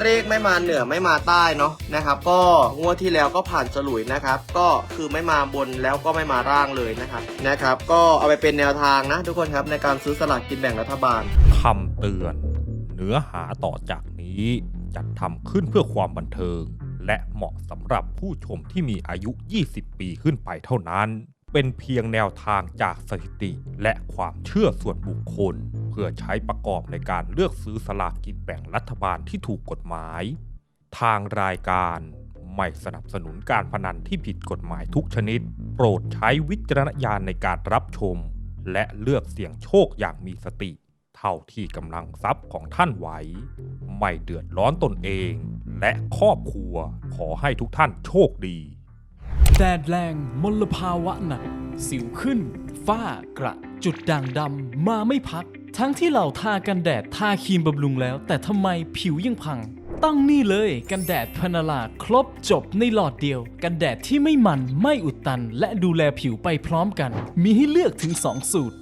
เลขไม่มาเหนือไม่มาใต้เนาะนะครับ ก็งวดที่แล้วก็ผ่านฉลุยนะครับ ก็คือไม่มาบนแล้วก็ไม่มาร่างเลยนะครับนะครับ ก็เอาไปเป็นแนวทางนะ ทุกคนครับในการซื้อสลากกินแบ่งรัฐบาลคำเตือน เนื้อหาต่อจากนี้จัดทำขึ้นเพื่อความบันเทิง และเหมาะสำหรับผู้ชมที่มีอายุ 20 ปีขึ้นไปเท่านั้น เป็นเพียงแนวทางจากสถิติและความเชื่อส่วนบุคคล เพื่อใช้ประกอบในการเลือกซื้อสลากกินแบ่งรัฐบาลที่ถูกกฎหมาย ทางรายการไม่สนับสนุนการพนันที่ผิดกฎหมายทุกชนิด โปรดใช้วิจารณญาณในการรับชม และเลือกเสี่ยงโชคอย่างมีสติ เท่าที่กำลังทรัพย์ของท่านไหว ไม่เดือดร้อนตนเอง และครอบครัวขอให้ทุกท่านโชคดี แดดแรงมลภาวะหนัก สิวขึ้น ฝ้ากระ จุดด่างดำมาไม่พัก ทั้งที่เราทากันแดดทาครีมบำรุงแล้ว แต่ทำไมผิวยังพัง ต้องนี่เลยกันแดดพนาลาครบจบในหลอดเดียว กันแดดที่ไม่มันไม่อุดตัน และดูแลผิวไปพร้อมกัน มีให้เลือกถึง 2 สูตร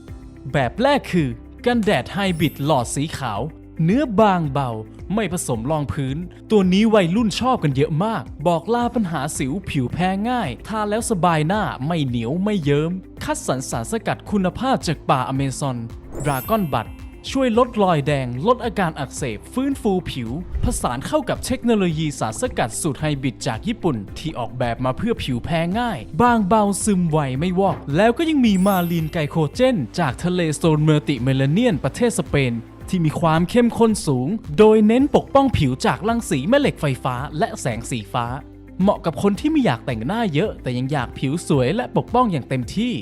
แบบแรกคือ กันแดดไฮบริดหลอดสีขาว เนื้อบางเบา ไม่ผสมรองพื้น ตัวนี้วัยรุ่นชอบกันเยอะมาก บอกลาปัญหาสิวผิวแพ้ง่าย ทาแล้วสบายหน้าไม่เหนียวไม่เยิ้ม คัดสรรสารสกัดคุณภาพจากป่าอเมซอน ดราก้อนบัตช่วยลดรอยแดง ลดอาการอักเสบ ฟื้นฟูผิว ผสานเข้ากับเทคโนโลยีสารสกัดสูตรไฮบริดจากญี่ปุ่น ที่ออกแบบมาเพื่อผิวแพ้ง่าย บางเบาซึมไวไม่วอก แล้วก็ยังมีมาลีนไกโคเจน จากทะเลโซนเมอร์ติเมลเนียน ประเทศสเปน ที่มีความเข้มข้นสูง โดยเน้นปกป้องผิวจากรังสีแม่เหล็กไฟฟ้า และแสงสีฟ้า เหมาะกับคนที่ไม่อยากแต่งหน้าเยอะ แต่ยังอยากผิวสวยและปกป้องอย่างเต็มที่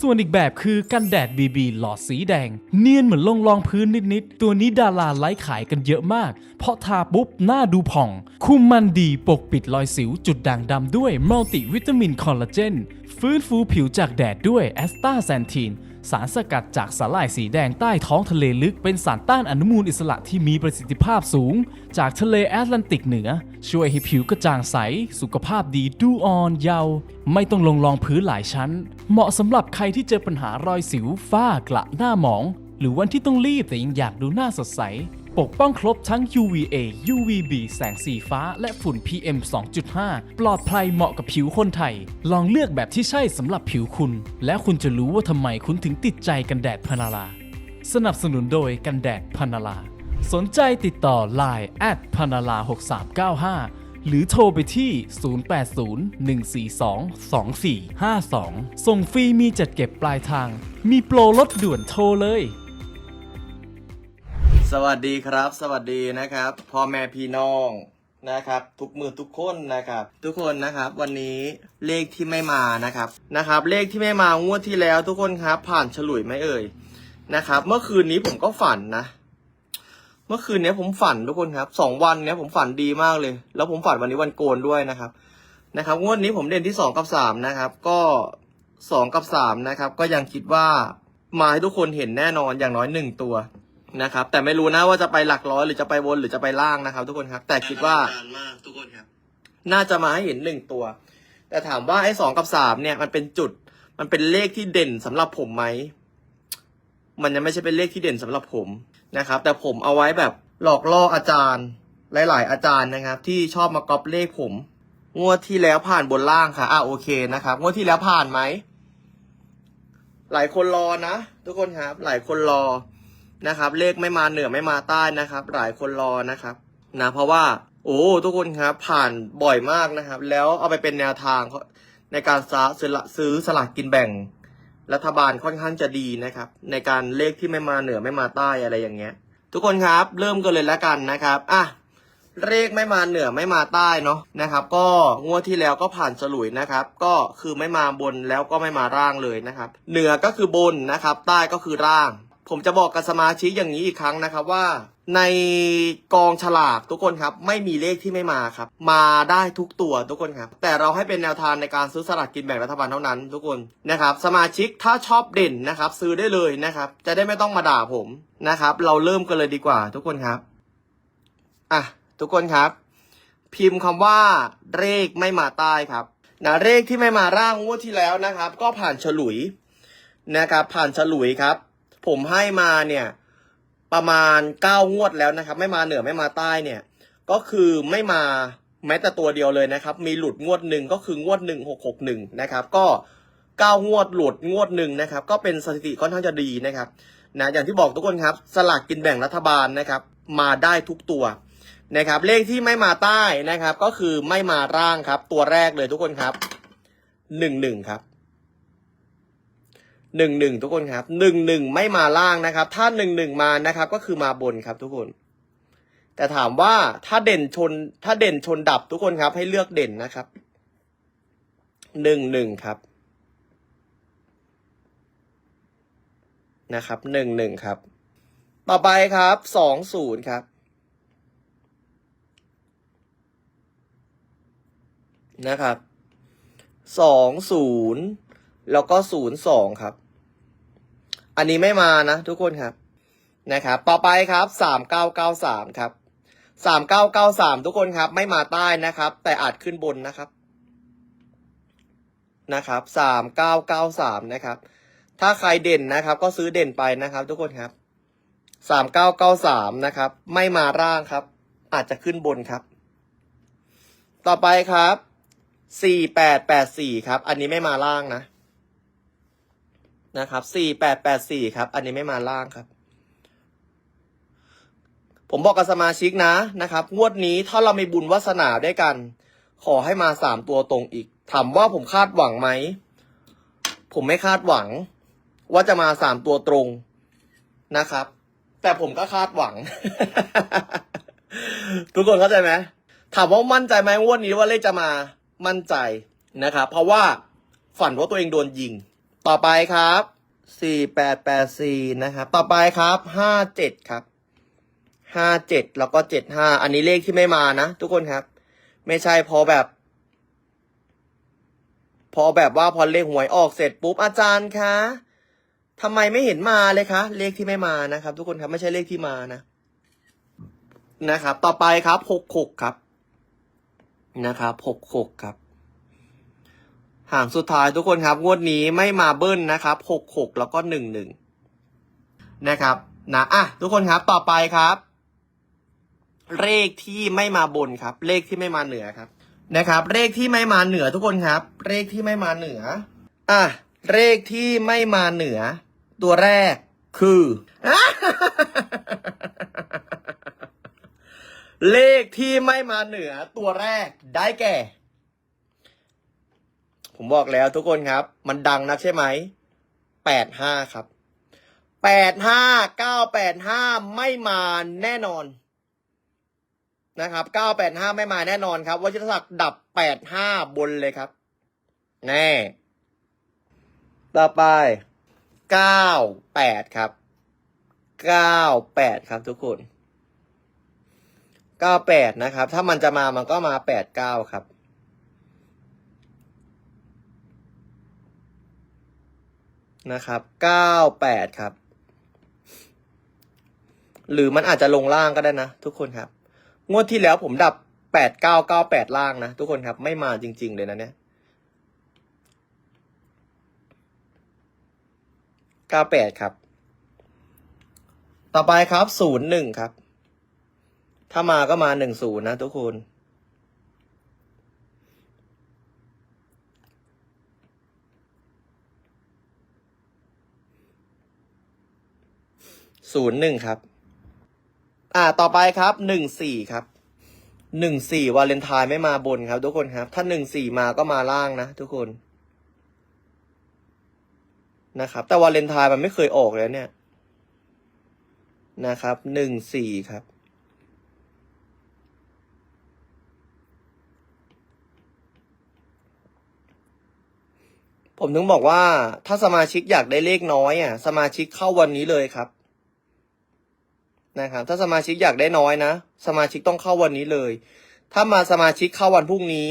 ส่วนอีกแบบคือกันแดด BB หลอดสีแดง เนียนเหมือนลงรองพื้นนิดๆ ตัวนี้ดาราไลค์ขายกันเยอะมาก เพราะทาปุ๊บหน้าดูผ่อง คุมมันดีปกปิดรอยสิวจุดด่างดำด้วยมัลติวิตามินคอลลาเจน ฟื้นฟูผิวจากแดดด้วยแอสตาแซนทีน สารสกัดจากสาหร่ายสีแดงใต้ท้องทะเลลึกเป็นสารต้านอนุมูลอิสระที่มีประสิทธิภาพสูง จากทะเลแอตแลนติกเหนือ ช่วยให้ผิวกระจ่างใส สุขภาพดีดูอ่อนเยาว์ไม่ต้องลงรองพื้นหลายชั้น เหมาะสำหรับใครที่เจอปัญหารอยสิวฝ้ากระหน้าหมอง หรือวันที่ต้องรีบแต่ยังอยากดูหน้าสดใส ปกป้องครบทั้ง UVA UVB แสงสีฟ้า และฝุ่น PM 2.5 ปลอดภัยเหมาะกับผิวคนไทย ลองเลือกแบบที่ใช่สำหรับผิวคุณ แล้วคุณจะรู้ว่าทำไมคุณถึงติดใจกันแดดพานาลา สนับสนุนโดยกันแดดพานาลา สนใจติดต่อ Line แอดพานาลา6395 หรือโทรไปที่ 0801422452 ส่งฟรีมีจัดเก็บปลายทาง มีโปรลดด่วนโทรเลย สวัสดีครับ สวัสดีนะครับพ่อแม่พี่น้องนะครับ ทุกมือทุกคนนะครับ ทุกคนนะครับ วันนี้เลขที่ไม่มานะครับนะครับ เลขที่ไม่มางวดที่แล้วทุกคนครับ ผ่านฉลุยไหมเอ่ยนะครับ เมื่อคืนนี้ผมก็ฝันนะ เมื่อคืนนี้ผมฝันทุกคนครับสองวันเนี้ยผมฝันดีมากเลย แล้วผมฝันวันนี้วันโกนด้วยนะครับนะครับ งวดนี้ผมเด่นที่สองกับสามนะครับ ก็สองกับสามนะครับ ก็ยังคิดว่ามาให้ทุกคนเห็นแน่นอนอย่างน้อยหนึ่งตัว นะครับ แต่ไม่รู้นะว่าจะไปหลักร้อยหรือจะไปบนหรือจะไปล่างนะครับ ทุกคนครับ แต่คิดว่ามากทุกคนครับ น่าจะมาให้เห็นหนึ่งตัว แต่ถามว่าไอ้สองกับสามเนี่ยมันเป็นจุด มันเป็นเลขที่เด่นสำหรับผมไหม มันยังไม่ใช่เป็นเลขที่เด่นสำหรับผมนะครับ แต่ผมเอาไว้แบบหลอกล่ออาจารย์ หลาย ๆ อาจารย์นะครับ ที่ชอบมาก๊อปเลขผม งวดที่แล้วผ่านบนล่างค่ะอะโอเคนะครับ งวดที่แล้วผ่านไหม หลายคนรอนะ ทุกคนครับ หลายคนรอ นะครับ เลขไม่มาเหนือไม่มาใต้นะครับ หลายคนรอนะครับนะเพราะว่า โอ้ทุกคนครับผ่านบ่อยมากนะครับ แล้วเอาไปเป็นแนวทางในการซื้อซื้อสลากกินแบ่ง รัฐบาลค่อนข้างจะดีนะครับ ในการเลขที่ไม่มาเหนือไม่มาใต้อะไรอย่างเงี้ย ทุกคนครับเริ่มกันเลยแล้วกันนะครับอะเลขไม่มาเหนือไม่มาใต้เนาะนะครับ ก็งวดที่แล้วก็ผ่านฉลุยนะครับ ก็คือไม่มาบนแล้วก็ไม่มาร่างเลยนะครับ เหนือก็คือบนนะครับ ใต้ก็คือร่าง ผมจะบอกกับสมาชิกอย่างนี้อีกครั้งนะครับว่า ในกองฉลากทุกคนครับ ไม่มีเลขที่ไม่มาครับ มาได้ทุกตัวทุกคนครับ แต่เราให้เป็นแนวทางในการซื้อสลากกินแบ่งรัฐบาลเท่านั้น ทุกคนนะครับ สมาชิกถ้าชอบเด่นนะครับ ซื้อได้เลยนะครับ จะได้ไม่ต้องมาด่าผมนะครับ เราเริ่มกันเลยดีกว่า ทุกคนครับอะทุกคนครับ พิมพ์คำว่าเลขไม่มาใต้ครับนะเลขที่ไม่มาร่างงวดที่แล้วนะครับ ก็ผ่านฉลุยนะครับ ผ่านฉลุยครับ ผมให้มาเนี่ย ประมาณเก้างวดแล้วนะครับ ไม่มาเหนือไม่มาใต้เนี่ย ก็คือไม่มาแม้แต่ตัวเดียวเลยนะครับ มีหลุดงวดหนึ่งก็คืองวดหนึ่งหกหกหนึ่งนะครับ ก็เก้างวดหลุดงวดหนึ่งนะครับ ก็เป็นสถิติค่อนข้างจะดีนะครับนะอย่างที่บอกทุกคนครับ สลากกินแบ่งรัฐบาลนะครับ มาได้ทุกตัวนะครับ เลขที่ไม่มาใต้นะครับ ก็คือไม่มาร่างครับ ตัวแรกเลยทุกคนครับหนึ่งหนึ่งครับ หนึ่งหนึ่งทุกคนครับหนึ่งหนึ่งไม่มาล่างนะครับ ถ้าหนึ่งหนึ่งมานะครับ ก็คือมาบนครับทุกคน แต่ถามว่าถ้าเด่นชน ถ้าเด่นชนดับทุกคนครับ ให้เลือกเด่นนะครับหนึ่งหนึ่งครับนะครับหนึ่งหนึ่งครับ ต่อไปครับสองศูนย์ครับนะครับสองศูนย์แล้วก็ศูนย์สองครับ อันนี้ไม่มานะทุกคนครับนะครับ ต่อไปครับสามเก้าเก้าสามครับสามเก้าเก้าสามทุกคนครับ ไม่มาใต้นะครับ แต่อาจขึ้นบนนะครับนะครับสามเก้าเก้าสามนะครับ ถ้าใครเด่นนะครับ ก็ซื้อเด่นไปนะครับ ทุกคนครับสามเก้าเก้าสามนะครับ ไม่มาร่างครับ อาจจะขึ้นบนครับ ต่อไปครับสี่แปดแปดสี่ครับ อันนี้ไม่มาล่างนะ นะครับสี่แปดแปดสี่ครับ อันนี้ไม่มาล่างครับ ผมบอกกับสมาชิกนะนะครับ งวดนี้ถ้าเรามีบุญวาสนาด้วยกัน ขอให้มาสามตัวตรงอีก ถามว่าผมคาดหวังไหม ผมไม่คาดหวัง ว่าจะมาสามตัวตรงนะครับ แต่ผมก็คาดหวัง ทุกคนเข้าใจไหมถามว่ามั่นใจไหมงวดนี้ว่าเลขจะมามั่นใจนะครับ เพราะว่าฝันว่าตัวเองโดนยิง ต่อไปครับสี่แปดแปดสี่นะครับ ต่อไปครับห้าเจ็ดครับห้าเจ็ดแล้วก็เจ็ดห้าอันนี้เลขที่ไม่มานะ ทุกคนครับ ไม่ใช่พอแบบ พอแบบว่าพอเลขหวยออกเสร็จปุ๊บอาจารย์คะทำไมไม่เห็นมาเลยคะเลขที่ไม่มานะครับ ทุกคนครับไม่ใช่เลขที่มานะนะครับ ต่อไปครับหกหกครับ นะครับหกหกครับ หางสุดท้ายทุกคนครับงวดนี้ไม่มาเบิ้ลนะครับหกหกแล้วก็หนึ่งหนึ่งนะครับนะอะทุกคนครับต่อไปครับ เลขที่ไม่มาบนครับ เลขที่ไม่มาเหนือครับนะครับ เลขที่ไม่มาเหนือทุกคนครับ เลขที่ไม่มาเหนืออะเลขที่ไม่มาเหนือ ตัวแรกคือเลขที่ไม่มาเหนือตัวแรกได้แก่ ผมบอกแล้วทุกคนครับ มันดังนักใช่ไหมแปดห้าครับแปดห้าเก้าแปดห้าไม่มาแน่นอนนะครับเก้าแปดห้าไม่มาแน่นอนครับวัชรศักดิ์ดับแปดห้าบนเลยครับ แน่ ต่อไปเก้าแปดครับเก้าแปดครับทุกคนเก้าแปดนะครับ ถ้ามันจะมามันก็มาแปดเก้าครับ นะครับเก้าแปดครับ หรือมันอาจจะลงล่างก็ได้นะ ทุกคนครับ งวดที่แล้วผมดับแปดเก้าเก้าแปดล่างนะ ทุกคนครับไม่มาจริง ๆ เลยนะเนี่ยเก้าแปดครับ ต่อไปครับศูนย์หนึ่งครับ ถ้ามาก็มาหนึ่งศูนย์นะทุกคน ศูนย์หนึ่งครับ อ่า ต่อไปครับหนึ่งสี่ครับหนึ่งสี่วาเลนไทน์ไม่มาบนครับ ทุกคนครับ ถ้าหนึ่งสี่มาก็มาล่างนะทุกคนนะครับ แต่วาเลนไทน์มันไม่เคยออกเลยเนี่ยนะครับหนึ่งสี่ครับ ผมถึงบอกว่าถ้าสมาชิกอยากได้เลขน้อยอะ สมาชิกเข้าวันนี้เลยครับ นะครับถ้าสมาชิกอยากได้น้อยนะ สมาชิกต้องเข้าวันนี้เลย ถ้ามาสมาชิกเข้าวันพรุ่งนี้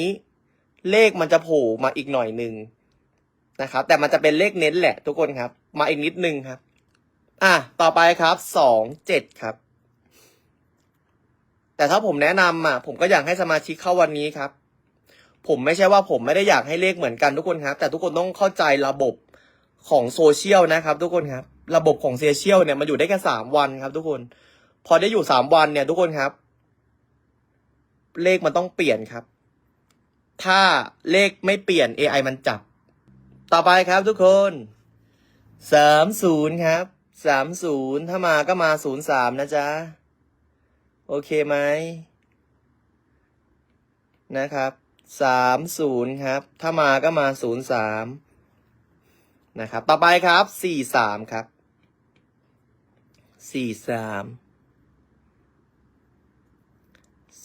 เลขมันจะโผล่มาอีกหน่อยหนึ่งนะครับ แต่มันจะเป็นเลขเน้นแหละทุกคนครับ มาอีกนิดนึงครับ อะต่อไปครับสองเจ็ดครับ แต่ถ้าผมแนะนำอะผมก็อยากให้สมาชิกเข้าวันนี้ครับ ผมไม่ใช่ว่าผมไม่ได้อยากให้เลขเหมือนกันทุกคนครับ แต่ทุกคนต้องเข้าใจระบบของโซเชียลนะครับ ทุกคนครับ ระบบของโซเชียลเนี่ยมันอยู่ได้แค่สามวันครับ ทุกคน พอได้อยู่สามวันเนี่ยทุกคนครับ เลขมันต้องเปลี่ยนครับ ถ้าเลขไม่เปลี่ยน AI มันจับ ต่อไปครับทุกคนสามศูนย์ครับสามศูนย์ถ้ามาก็มาศูนย์สามนะจ๊ะ โอเคไหมนะครับสามศูนย์ครับ ถ้ามาก็มาศูนย์สามนะครับ ต่อไปครับสี่สามครับสี่สาม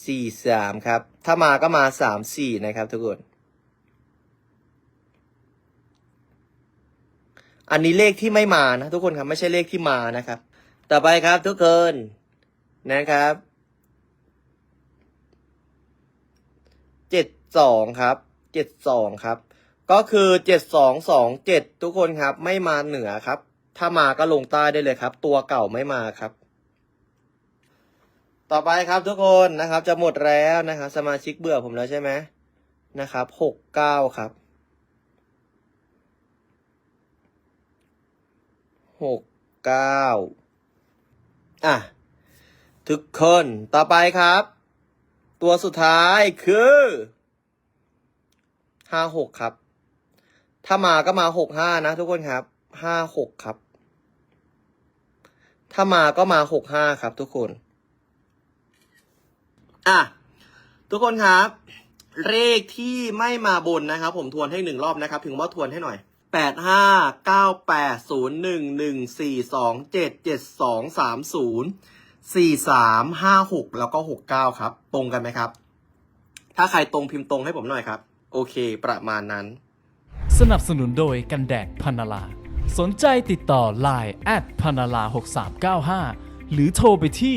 สี่สามครับ ถ้ามาก็มาสามสี่นะครับทุกคน อันนี้เลขที่ไม่มานะทุกคนครับไม่ใช่เลขที่มานะครับ ต่อไปครับทุกคนนะครับเจ็ดสองครับเจ็ดสองครับ ก็คือเจ็ดสองสองเจ็ดทุกคนครับ ไม่มาเหนือครับ ถ้ามาก็ลงใต้ได้เลยครับ ตัวเก่าไม่มาครับ ต่อไปครับทุกคนนะครับจะหมดแล้วนะครับสมาชิกเบื่อผมแล้วใช่ไหมนะครับหกเก้าครับหกเก้าอะ ทุกคนต่อไปครับ ตัวสุดท้ายคือห้าหกครับ ถ้ามาก็มาหกห้านะทุกคนครับห้าหกครับ ถ้ามาก็มาหกห้าครับทุกคน อะทุกคนครับ เลขที่ไม่มาบนนะครับ ผมทวนให้หนึ่งรอบนะครับ ถึงว่าทวนให้หน่อยแปดห้าเก้าแปดศูนย์หนึ่งหนึ่งสี่สองเจ็ดเจ็ดสองสามศูนย์สี่สามห้าหกแล้วก็หกเก้าครับ ตรงกันไหมครับ ถ้าใครตรงพิมพ์ตรงให้ผมหน่อยครับ โอเค ประมาณนั้น สนับสนุนโดยกันแดดพันาลา สนใจติดต่อ Line แอดพันนาลา6395 หรือโทรไปที่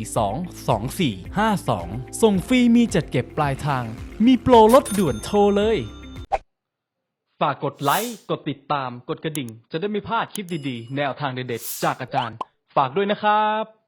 0801422452 ส่งฟรีมีจัดเก็บปลายทาง มีโปรลดด่วนโทรเลย ฝากกดไลค์ กดติดตาม กดกระดิ่ง จะได้ไม่พลาดคลิปดีๆ แนวทางเด็ดๆ จากอาจารย์ ฝากด้วยนะครับ